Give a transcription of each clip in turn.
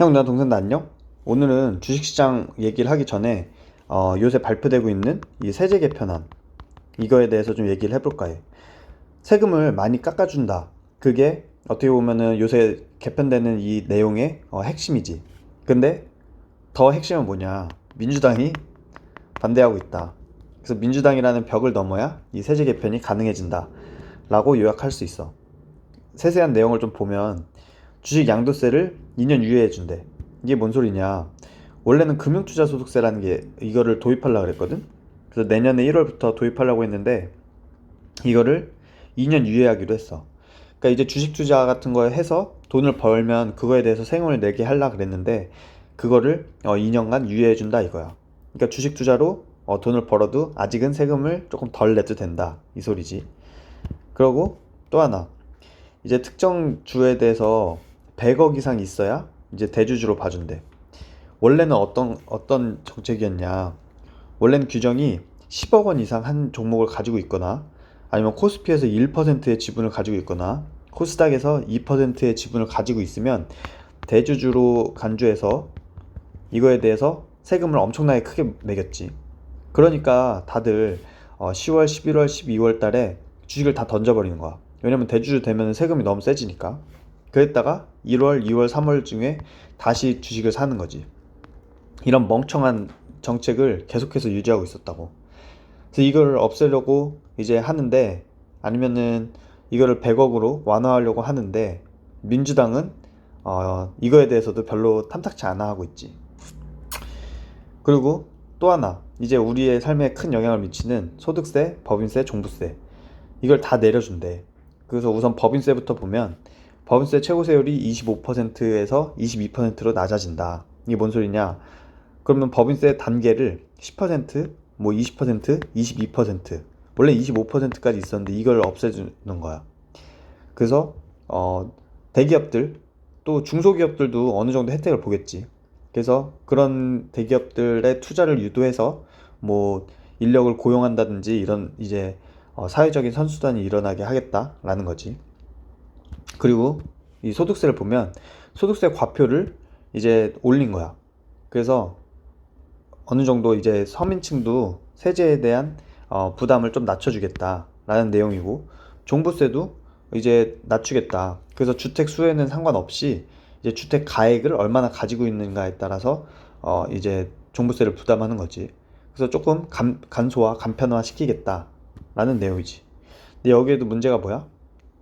형, 나 동생도 안녕? 오늘은 주식시장 얘기를 하기 전에 어, 요새 발표되고 있는 이 세제 개편안 이거에 대해서 좀 얘기를 해볼까 해. 세금을 많이 깎아준다. 그게 어떻게 보면은 요새 개편되는 이 내용의 어, 핵심이지. 근데 더 핵심은 뭐냐? 민주당이 반대하고 있다. 그래서 민주당이라는 벽을 넘어야 이 세제 개편이 가능해진다. 라고 요약할 수 있어. 세세한 내용을 좀 보면 주식 양도세를 2년 유예해 준대. 이게 뭔 소리냐? 원래는 금융투자 소득세라는 게 이거를 도입하려고 그랬거든. 그래서 내년에 1월부터 도입하려고 했는데 이거를 2년 유예하기로 했어. 그러니까 이제 주식 투자 같은 거 해서 돈을 벌면 그거에 대해서 세금을 내게 하려 그랬는데 그거를 어, 2년간 유예해 준다 이거야. 그러니까 주식 투자로 어, 돈을 벌어도 아직은 세금을 조금 덜 내도 된다 이 소리지. 그리고 또 하나 이제 특정 주에 대해서 100억 이상 있어야 이제 대주주로 봐준대. 원래는 어떤 어떤 정책이었냐? 원래는 규정이 10억 원 이상 한 종목을 가지고 있거나 아니면 코스피에서 1%의 지분을 가지고 있거나 코스닥에서 2%의 지분을 가지고 있으면 대주주로 간주해서 이거에 대해서 세금을 엄청나게 크게 매겼지. 그러니까 다들 어, 10월, 11월, 12월 달에 주식을 다 던져버리는 거야. 왜냐면 대주주 되면 세금이 너무 세지니까. 그랬다가 1월, 2월, 3월 중에 다시 주식을 사는 거지. 이런 멍청한 정책을 계속해서 유지하고 있었다고. 그래서 이걸 없애려고 이제 하는데 아니면은 이거를 100억으로 완화하려고 하는데 민주당은 어, 이거에 대해서도 별로 탐탁치 않아 하고 있지. 그리고 또 하나 이제 우리의 삶에 큰 영향을 미치는 소득세, 법인세, 종부세 이걸 다 내려준대. 그래서 우선 법인세부터 보면 법인세 최고 세율이 25%에서 22%로 낮아진다. 이게 뭔 소리냐? 그러면 법인세 단계를 10%, 뭐 20%, 22% 원래 25%까지 있었는데 이걸 없애주는 거야. 그래서 어, 대기업들 또 중소기업들도 어느 정도 혜택을 보겠지. 그래서 그런 대기업들의 투자를 유도해서 뭐 인력을 고용한다든지 이런 이제 어, 사회적인 선순환이 일어나게 하겠다라는 거지. 그리고 이 소득세를 보면 소득세 과표를 이제 올린 거야. 그래서 어느 정도 이제 서민층도 세제에 대한 어, 부담을 좀 낮춰주겠다라는 내용이고 종부세도 이제 낮추겠다. 그래서 주택 수에는 상관없이 이제 주택 가액을 얼마나 가지고 있는가에 따라서 어, 이제 종부세를 부담하는 거지. 그래서 조금 간, 간소화, 간편화 시키겠다라는 내용이지. 근데 여기에도 문제가 뭐야?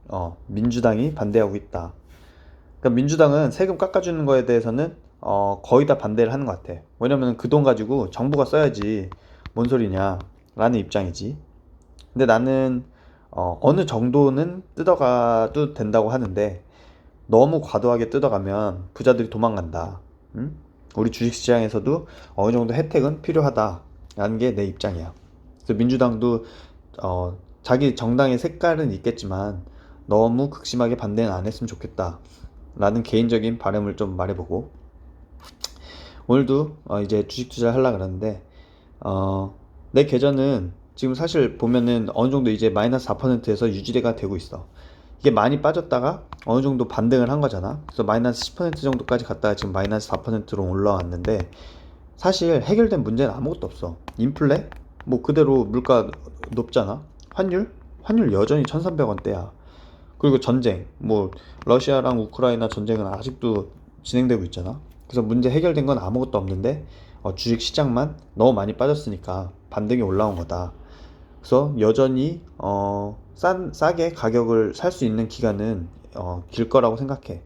어, 민주당이 반대하고 있다. 그러니까 민주당은 세금 깎아주는 거에 대해서는 어, 거의 다 반대를 하는 것 같아. 왜냐면 그 돈 가지고 정부가 써야지 뭔 소리냐 라는 입장이지. 근데 나는 어, 어느 정도는 뜯어가도 된다고 하는데 너무 과도하게 뜯어가면 부자들이 도망간다. 응? 우리 주식시장에서도 어느 정도 혜택은 필요하다라는 게 내 입장이야. 그래서 민주당도 어, 자기 정당의 색깔은 있겠지만 너무 극심하게 반대는 안 했으면 좋겠다. 라는 개인적인 바람을 좀 말해보고 오늘도 어, 이제 주식 투자를 하려고 그러는데 어, 내 계좌는 지금 사실 보면은 어느 정도 이제 마이너스 4%에서 유지가 되고 있어. 이게 많이 빠졌다가 어느 정도 반등을 한 거잖아. 그래서 마이너스 10% 정도까지 갔다가 지금 마이너스 4%로 올라왔는데 사실 해결된 문제는 아무것도 없어. 인플레? 뭐 그대로 물가 높잖아. 환율? 환율 여전히 1,300원대야. 그리고 전쟁. 뭐 러시아랑 우크라이나 전쟁은 아직도 진행되고 있잖아. 그래서 문제 해결된 건 아무것도 없는데 어, 주식 시장만 너무 많이 빠졌으니까 반등이 올라온 거다. 그래서 여전히 어, 싼, 싸게 가격을 살 수 있는 기간은 어, 길 거라고 생각해.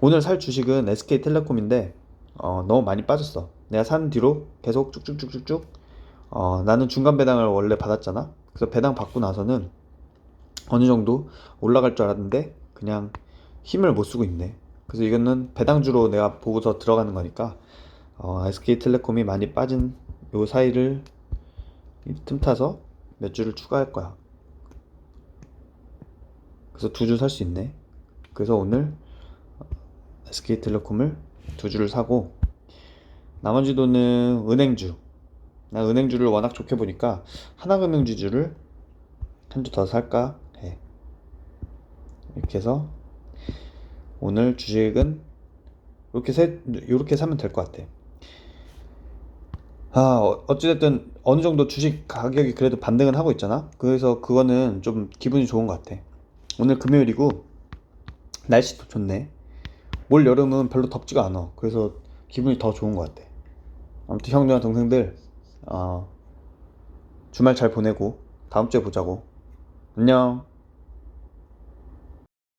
오늘 살 주식은 SK텔레콤인데 어, 너무 많이 빠졌어. 내가 산 뒤로 계속 쭉쭉쭉쭉쭉 어, 나는 중간 배당을 원래 받았잖아. 그래서 배당 받고 나서는 어느 정도 올라갈 줄 알았는데 그냥 힘을 못 쓰고 있네. 그래서 이거는 배당주로 내가 보고서 들어가는 거니까 어, SK텔레콤이 많이 빠진 요 사이를 틈타서 몇 주를 추가할 거야. 그래서 두 주 살 수 있네. 그래서 오늘 SK텔레콤을 두 주를 사고 나머지 돈은 은행주. 나 은행주를 워낙 좋게 보니까 하나금융지주를 한 주 더 살까 해. 이렇게 해서 오늘 주식은 이렇게 세 이렇게 사면 될 것 같아. 아, 어- 어찌됐든 어느 정도 주식 가격이 그래도 반등은 하고 있잖아. 그래서 그거는 좀 기분이 좋은 것 같아. 오늘 금요일이고 날씨도 좋네. 올 여름은 별로 덥지가 않아. 그래서 기분이 더 좋은 것 같아. 아무튼 형 누나 동생들 어, 주말 잘 보내고 다음 주에 보자고. 안녕.